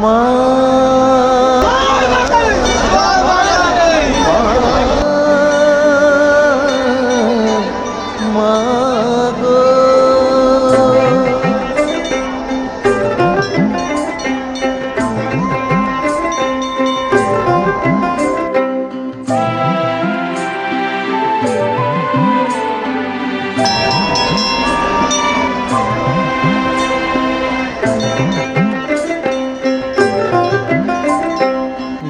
মা।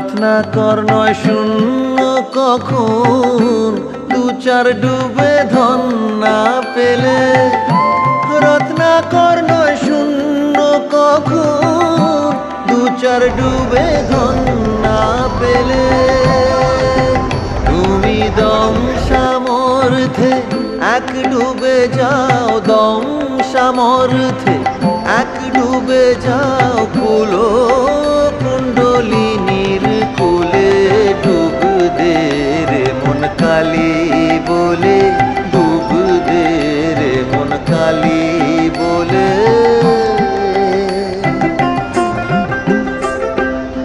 রত্নাকর নয় শূন্য কখন। দু চার ডুবে ধন না পেলে রত্নাকর নয় শূন্য কখন। দু চার ডুবে ধন না পেলে। তুমি দম সামর্থে এক ডুবে যাও, দম সামর্থে এক ডুবে যাও। No.